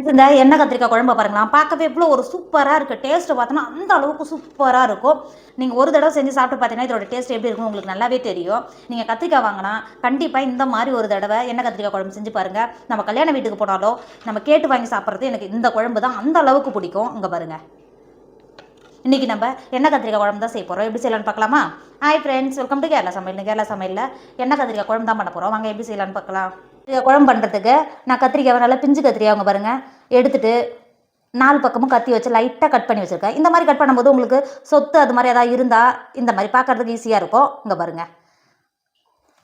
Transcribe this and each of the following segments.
இந்த எண்ணெய் கத்திரிக்காய் குழம்பு பாருங்களா பார்க்கவே இவ்வளோ ஒரு சூப்பராக இருக்குது டேஸ்ட்டு பார்த்தோன்னா அந்த அளவுக்கு சூப்பராக இருக்கும். நீங்கள் ஒரு தடவை செஞ்சு சாப்பிட்டு பார்த்தீங்கன்னா இதோட டேஸ்ட் எப்படி இருக்கும் உங்களுக்கு நல்லாவே தெரியும். நீங்கள் கத்திரிக்காய் வாங்கினா கண்டிப்பாக இந்த மாதிரி ஒரு தடவை எண்ணெய் கத்திரிக்காய் குழம்பு செஞ்சு பாருங்கள் நம்ம கல்யாண வீட்டுக்கு போனாலோ நம்ம கேட்டு வாங்கி சாப்பிட்றது எனக்கு இந்த குழம்பு தான் அந்த அளவுக்கு பிடிக்கும். இங்கே பாருங்கள் இன்றைக்கி நம்ம எண்ணெய் கத்திரிக்காய் குழம்பு தான் செய்ய போகிறோம் எப்படி செய்யலாம்னு பார்க்கலாமா? Hi friends welcome to Kerala சமையல். கேரளா சமையலில் எண்ணெய் கத்திரிக்காய் குழம்பு தான் பண்ண போகிறோம் வாங்க எப்படி செய்யலாம்னு பார்க்கலாம். கத்திரிக்காய் குழம்பு பண்ணுறதுக்கு நான் கத்திரிக்காய் நல்லா பிஞ்சு கத்திரிக்காய் அவங்க பாருங்கள் எடுத்துட்டு நாலு பக்கமும் கத்தி வச்சு லைட்டாக கட் பண்ணி வச்சுருக்கேன். இந்த மாதிரி கட் பண்ணும்போது உங்களுக்கு சொத்து அது மாதிரி ஏதாவது இருந்தால் இந்த மாதிரி பார்க்கறதுக்கு ஈஸியாக இருக்கும். இங்கே பாருங்கள்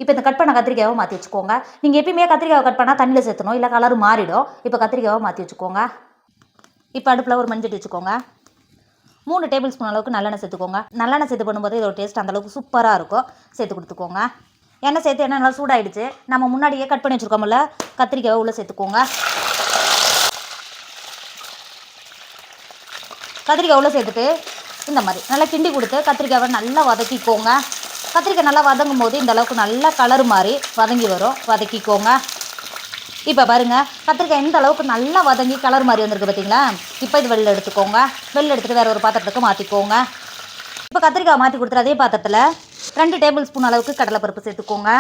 இப்போ இந்த கட் பண்ண கத்திரிக்காவை மாற்றி வச்சுக்கோங்க. நீங்கள் எப்பயுமே கத்திரிக்காவை கட் பண்ணால் தண்ணியில் சேர்த்தணும். இல்லை கலர் மாறிடும். இப்போ கத்திரிக்காயை மாற்றி வச்சுக்கோங்க. இப்போ அடுப்பில் ஒரு மஞ்சள் வச்சுக்கோங்க. மூணு டேபிள் ஸ்பூன் அளவுக்கு நல்லெண்ணெய் சேர்த்துக்கோங்க. நல்லெண்ணெய் சேர்த்து பண்ணும்போது இதோட டேஸ்ட் அந்தளவுக்கு சூப்பராக இருக்கும். சேர்த்து கொடுத்துக்கோங்க. எண்ணெய் சேர்த்து எண்ணெய் நல்லா சூடாயிடுச்சு. நம்ம முன்னாடியே கட் பண்ணி வச்சுருக்கோம்ல கத்திரிக்காய் உள்ளே சேர்த்துக்கோங்க. கத்திரிக்காய் உள்ளே சேர்த்துட்டு இந்த மாதிரி நல்லா கிண்டி கொடுத்து கத்திரிக்காவை நல்லா வதக்கிக்கோங்க. கத்திரிக்காய் நல்லா வதங்கும் போது இந்த அளவுக்கு நல்லா கலர் மாதிரி வதங்கி வரும். வதக்கிக்கோங்க. இப்போ பாருங்கள் கத்திரிக்காய் எந்த அளவுக்கு நல்லா வதங்கி கலர் மாதிரி வந்திருக்கு பார்த்தீங்களா இப்போ இது வெளில எடுத்துக்கோங்க. வெளில எடுத்துகிட்டு வேறு ஒரு பாத்திரத்துக்கு மாற்றிக்கோங்க இப்போ கத்திரிக்காய் மாற்றி கொடுத்துரு அதே பாத்திரத்தில் ரெண்டு டேபிள் ஸ்பூன் அளவுக்கு கடலைப்பருப்பு சேர்த்துக்கோங்க.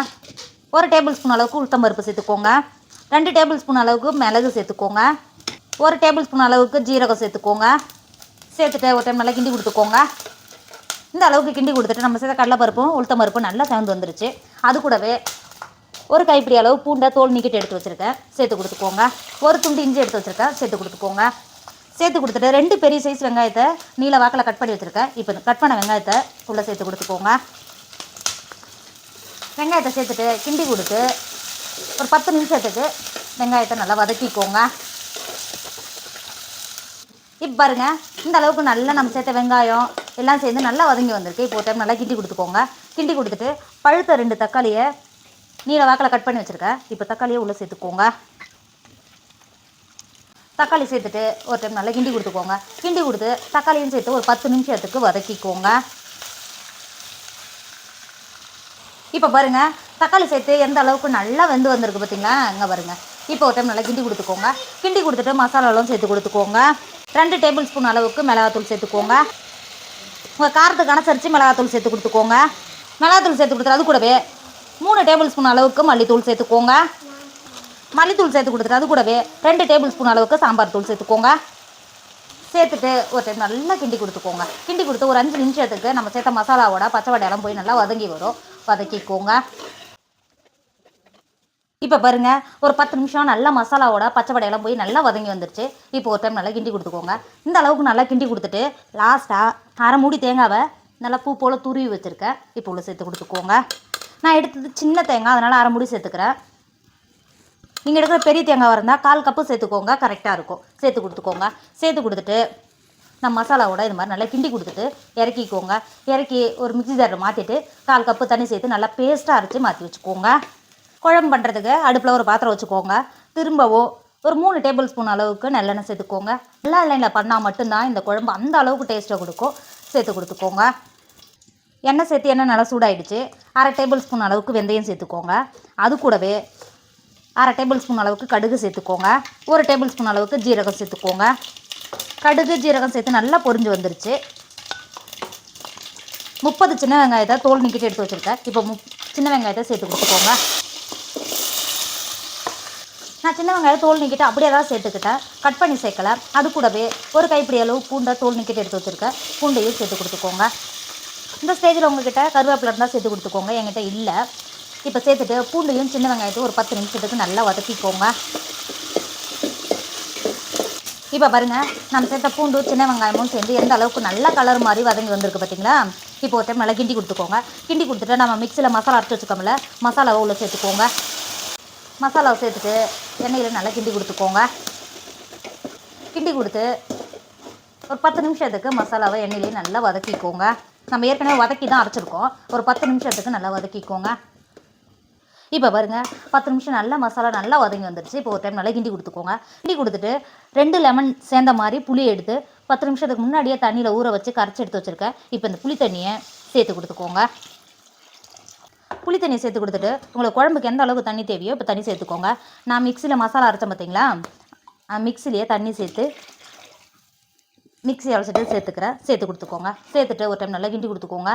ஒரு டேபிள் ஸ்பூன் அளவுக்கு உளுத்தம்பருப்பு சேர்த்துக்கோங்க. ரெண்டு டேபிள் ஸ்பூன் அளவுக்கு மிளகு சேர்த்துக்கோங்க. ஒரு டேபிள் ஸ்பூன் அளவுக்கு ஜீரகம் சேர்த்துக்கோங்க. சேர்த்துட்டு ஒரு டைம் நல்லா கிண்டி கொடுத்துக்கோங்க. இந்த அளவுக்கு கிண்டி கொடுத்துட்டு நம்ம சேர்த்த கடலைப்பருப்பும் உளுத்தம்பருப்பும் நல்லா சேர்ந்து வந்துருச்சு. அது கூடவே ஒரு கைப்பிடி அளவு பூண்டை தோல் நீக்கிட்டு எடுத்து வச்சுருக்கேன். சேர்த்து கொடுத்துக்கோங்க. ஒரு துண்டு இஞ்சி எடுத்து வச்சுருக்கேன். சேர்த்து கொடுத்துக்கோங்க. சேர்த்து கொடுத்துட்டு ரெண்டு பெரிய சைஸ் வெங்காயத்தை நீல வாக்கில் கட் பண்ணி வச்சுருக்கேன். இப்போ கட் பண்ண வெங்காயத்தை உள்ளே சேர்த்து கொடுத்துக்கோங்க. வெங்காயத்தை சேர்த்துட்டு கிண்டி கொடுத்து ஒரு பத்து நிமிஷத்துக்கு வெங்காயத்தை நல்லா வதக்கிக்கோங்க. இப்போ பாருங்க இந்த அளவுக்கு நல்லா நம்ம சேர்த்த வெங்காயம் எல்லாம் சேர்ந்து நல்லா வதங்கி வந்திருக்கு. இப்போ ஒரு டைம் நல்லா கிண்டி கொடுத்துக்கோங்க. கிண்டி கொடுத்துட்டு பழுத்த ரெண்டு தக்காளியை நீல வாக்கில் கட் பண்ணி வச்சுருக்கேன் இப்போ தக்காளியை உள்ளே சேர்த்துக்கோங்க. தக்காளி சேர்த்துட்டு ஒரு டைம் நல்லா கிண்டி கொடுத்துக்கோங்க. கிண்டி கொடுத்து தக்காளியும் சேர்த்து ஒரு பத்து நிமிஷத்துக்கு வதக்கிக்கோங்க. இப்போ பாருங்க தக்காளி சேர்த்து எந்த அளவுக்கு நல்லா வெந்து வந்திருக்கு பார்த்தீங்களா அங்கே பாருங்க. இப்போ ஒரு டைம் நல்லா கிண்டி கொடுத்துக்கோங்க. கிண்டி கொடுத்துட்டு மசாலாலாம் சேர்த்து கொடுத்துக்கோங்க. ரெண்டு டேபிள் ஸ்பூன் அளவுக்கு மிளகாத்தூள் சேர்த்துக்கோங்க. உங்கள் காரத்துக்கு அனுசரித்து மிளகாத்தூள் சேர்த்து கொடுத்துக்கோங்க. மிளகாத்தூள் சேர்த்து கொடுத்துட்டு அது கூடவே மூணு டேபிள் ஸ்பூன் அளவுக்கு மல்லித்தூள் சேர்த்துக்கோங்க. மல்லித்தூள் சேர்த்து கொடுத்துட்டு அது கூடவே ரெண்டு டேபிள் ஸ்பூன் அளவுக்கு சாம்பார் தூள் சேர்த்துக்கோங்க. சேர்த்துட்டு ஒரு டைம் நல்லா கிண்டி கொடுத்துக்கோங்க. கிண்டி கொடுத்து ஒரு அஞ்சு நிமிஷத்துக்கு நம்ம சேர்த்த மசாலாவோட பச்சை வடையெல்லாம் போய் நல்லா வதங்கி வரும். வதக்கிக்கோங்க. இப்போ பாருங்க ஒரு பத்து நிமிஷம் நல்லா மசாலாவோட பச்சை வடையெல்லாம் போய் நல்லா வதங்கி வந்துருச்சு. இப்போ ஒரு டைம் நல்லா கிண்டி கொடுத்துக்கோங்க. இந்த அளவுக்கு நல்லா கிண்டி கொடுத்துட்டு லாஸ்ட்டாக அரை மூடி தேங்காவை நல்லா பூ போல் துருவி வச்சுருக்கேன். இப்போ உள்ள சேர்த்து கொடுத்துக்கோங்க. நான் எடுத்தது சின்ன தேங்காய் அதனால் அரை மூடி சேர்த்துக்கிறேன். நீங்கள் எடுக்கிற பெரிய தேங்காய் இருந்தால் கால் கப்பு சேர்த்துக்கோங்க கரெக்டாக இருக்கும். சேர்த்து கொடுத்துக்கோங்க. சேர்த்து கொடுத்துட்டு நம்ம மசாலாவோட இது மாதிரி நல்லா கிண்டி கொடுத்துட்டு இறக்கிக்கோங்க. இறக்கி ஒரு மிக்சி ஜாரில் மாற்றிட்டு கால் கப்பு தண்ணி சேர்த்து நல்லா பேஸ்ட்டாக அரைச்சி மாற்றி வச்சுக்கோங்க. குழம்பு பண்ணுறதுக்கு அடுப்பில் ஒரு பாத்திரம் வச்சுக்கோங்க. திரும்பவும் ஒரு மூணு டேபிள் ஸ்பூன் அளவுக்கு நல்லெண்ணெய் சேர்த்துக்கோங்க. நல்லா எண்ணெயில் பண்ணால் மட்டும்தான் இந்த குழம்பு அந்த அளவுக்கு டேஸ்ட்டை கொடுக்கும். சேர்த்து கொடுத்துக்கோங்க. எண்ணெய் சேர்த்து எண்ணெய் நல்லா சூடாயிடுச்சு. அரை டேபிள் ஸ்பூன் அளவுக்கு வெந்தயம் சேர்த்துக்கோங்க. அது கூடவே அரை டேபிள் ஸ்பூன் அளவுக்கு கடுகு சேர்த்துக்கோங்க. ஒரு டேபிள் ஸ்பூன் அளவுக்கு ஜீரகம் சேர்த்துக்கோங்க. கடுகு ஜீரகம் சேர்த்து நல்லா பொரிஞ்சு வந்துருச்சு. முப்பது சின்ன வெங்காயத்தை தோல் நிக்கிட்டு எடுத்து வச்சுருக்கேன். இப்போ முப் சின்ன வெங்காயத்தை சேர்த்து கொடுத்துக்கோங்க. நான் சின்ன வெங்காயம் தோல் நிக்கிட்டு அப்படியே தான் சேர்த்துக்கிட்டேன். கட் பண்ணி சேர்க்கல. அது கூடவே ஒரு கைப்பிடி அளவு பூண்டை தோல் நிக்கிட்டு எடுத்து வச்சுருக்கேன். பூண்டையும் சேர்த்து கொடுத்துக்கோங்க. இந்த ஸ்டேஜில் உங்ககிட்ட கருவேப்பிலை இருந்தால் சேர்த்து கொடுத்துக்கோங்க. என்கிட்ட இல்லை. இப்போ சேர்த்துட்டு பூண்டையும் சின்ன வெங்காயத்தையும் ஒரு பத்து நிமிஷத்துக்கு நல்லா வதக்கிக்கோங்க. இப்போ பாருங்கள் நம்ம சேர்த்த பூண்டு சின்ன வெங்காயமும் சேர்ந்து எந்த அளவுக்கு நல்ல கலர் மாதிரி வதங்கி வந்திருக்கு பார்த்தீங்களா இப்போ ஒரு டைம் நல்லா கிண்டி கொடுத்துக்கோங்க. கிண்டி கொடுத்துட்டு நம்ம மிக்சியில் மசாலா அரைச்சி வச்சுக்கோம்ல மசாலாவை உள்ளே சேர்த்துக்கோங்க. மசாலாவை சேர்த்துட்டு எண்ணெயில் நல்லா கிண்டி கொடுத்துக்கோங்க. கிண்டி கொடுத்து ஒரு பத்து நிமிஷத்துக்கு மசாலாவை எண்ணெயிலையும் நல்லா வதக்கிக்கோங்க. நம்ம ஏற்கனவே வதக்கி தான் அரைச்சிருக்கோம். ஒரு பத்து நிமிஷத்துக்கு நல்லா வதக்கிக்கோங்க. இப்போ பாருங்க பத்து நிமிஷம் நல்லா மசாலா நல்லா வதங்கி வந்துடுச்சு இப்போ ஒரு டைம் நல்லா கிண்டி கொடுத்துக்கோங்க. கிண்டி கொடுத்துட்டு ரெண்டு லெமன் சேர்ந்த மாதிரி புளி எடுத்து பத்து நிமிஷத்துக்கு முன்னாடியே தண்ணியில் ஊற வச்சு கரைச்சி எடுத்து வச்சுருக்கேன். இப்போ இந்த புளி தண்ணியை சேர்த்து கொடுத்துக்கோங்க. புளி தண்ணி சேர்த்து கொடுத்துட்டு உங்களுக்கு குழம்புக்கு எந்த அளவுக்கு தண்ணி தேவையோ இப்போ தண்ணி சேர்த்துக்கோங்க. நான் மிக்சியில் மசாலா அரைச்சேன் பார்த்தீங்களா மிக்சிலேயே தண்ணி சேர்த்து மிக்ஸி அலசிட்டு சேர்த்துக்கிறேன் சேர்த்து கொடுத்துக்கோங்க. சேர்த்துட்டு ஒரு டைம் நல்லா கிண்டி கொடுத்துக்கோங்க.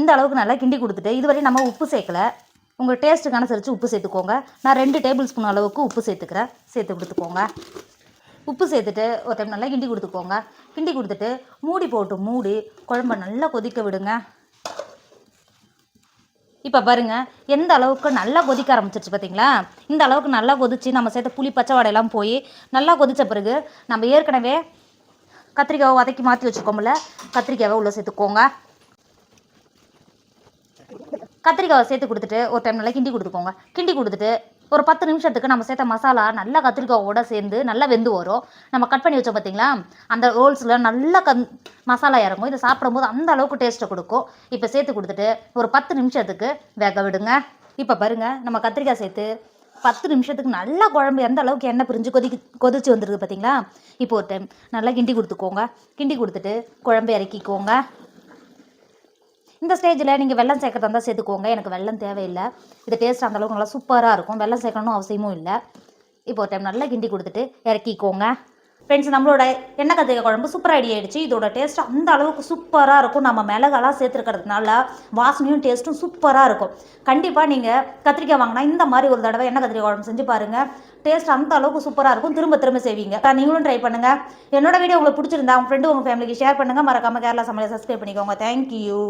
இந்த அளவுக்கு நல்லா கிண்டி கொடுத்துட்டு இதுவரையும் நம்ம உப்பு சேர்க்கல. உங்கள் டேஸ்ட்டுக்கு அனுசரித்து உப்பு சேர்த்துக்கோங்க. நான் ரெண்டு டேபிள் ஸ்பூன் அளவுக்கு உப்பு சேர்த்துக்கிறேன். சேர்த்து கொடுத்துக்கோங்க. உப்பு சேர்த்துட்டு ஒரு டைம் நல்லா கிண்டி கொடுத்துக்கோங்க. கிண்டி கொடுத்துட்டு மூடி போட்டு மூடி குழம்ப நல்லா கொதிக்க விடுங்க. இப்போ பாருங்கள் எந்த அளவுக்கு நல்லா கொதிக்க ஆரம்பிச்சிருச்சு பார்த்தீங்களா இந்த அளவுக்கு நல்லா கொதிச்சு நம்ம சேர்த்த புளி பச்சை வடையெல்லாம் போய் நல்லா கொதித்த பிறகு நம்ம ஏற்கனவே கத்திரிக்காவை வதக்கி மாற்றி வச்சுருக்கோம்ல கத்திரிக்காவை உள்ளே சேர்த்துக்கோங்க. கத்திரிக்காவை சேர்த்து கொடுத்துட்டு ஒரு டைம் நல்லா கிண்டி கொடுத்துக்கோங்க. கிண்டி கொடுத்துட்டு ஒரு பத்து நிமிஷத்துக்கு நம்ம சேர்த்த மசாலா நல்லா கத்திரிக்காவோட சேர்ந்து நல்லா வெந்து வரும். நம்ம கட் பண்ணி வச்சோம் பார்த்தீங்களா அந்த ரோல்ஸில் நல்லா கந் மசாலா இறங்கும். இதை சாப்பிடும்போது அந்த அளவுக்கு டேஸ்ட்டை கொடுக்கும். இப்போ சேர்த்து கொடுத்துட்டு ஒரு பத்து நிமிஷத்துக்கு வேக விடுங்க. இப்போ பாருங்க நம்ம கத்திரிக்காய் சேர்த்து பத்து நிமிஷத்துக்கு நல்லா குழம்பு எந்த அளவுக்கு எண்ணெய் பிரிஞ்சு கொதி கொதிச்சு வந்துருக்கு பார்த்தீங்களா இப்போ ஒரு டைம் நல்லா கிண்டி கொடுத்துக்கோங்க. கிண்டி கொடுத்துட்டு குழம்பு இறக்கிக்கோங்க. இந்த ஸ்டேஜில் நீங்கள் வெள்ளம் சேர்க்கறதா இருந்தால் சேர்த்துக்கோங்க. எனக்கு வெல்லம் தேவையில்லை. இது டேஸ்ட் அந்த அளவுக்கு நல்லா சூப்பராக இருக்கும். வெள்ளம் சேர்க்கணும் அவசியமும் இல்லை. இப்போ ஒரு டைம் நல்லா கிண்டி கொடுத்துட்டு இறக்கிக்கோங்க. ஃப்ரெண்ட்ஸ் நம்மளோட எண்ணெய் கத்திரிக்காய் குழம்பு சூப்பர் ஐடியா ஆயிடுச்சு. இதோட டேஸ்ட் அந்த அளவுக்கு சூப்பராக இருக்கும். நம்ம மிளகாலாம் சேர்த்துருக்கிறதுனால வாசனையும் டேஸ்ட்டும் சூப்பராக இருக்கும். கண்டிப்பாக நீங்கள் கத்திரிக்காய் வாங்கினா இந்த மாதிரி ஒரு தடவை எண்ணெய் கத்திரிக்காய் குழம்பு செஞ்சு பாருங்கள் டேஸ்ட் அந்த அளவுக்கு சூப்பராக இருக்கும். திரும்ப திரும்ப செய்வீங்க. நீங்களும் ட்ரை பண்ணுங்கள் என்னோட வீடியோ உங்களுக்கு பிடிச்சிருந்தா உங்கள் ஃப்ரெண்டு உங்கள் ஃபேமிலிக்கு ஷேர் பண்ணுங்கள் மறக்காமல் கேரளா சமையலை சப்ஸ்கிரைப் பண்ணிக்கோங்க. தேங்க்யூ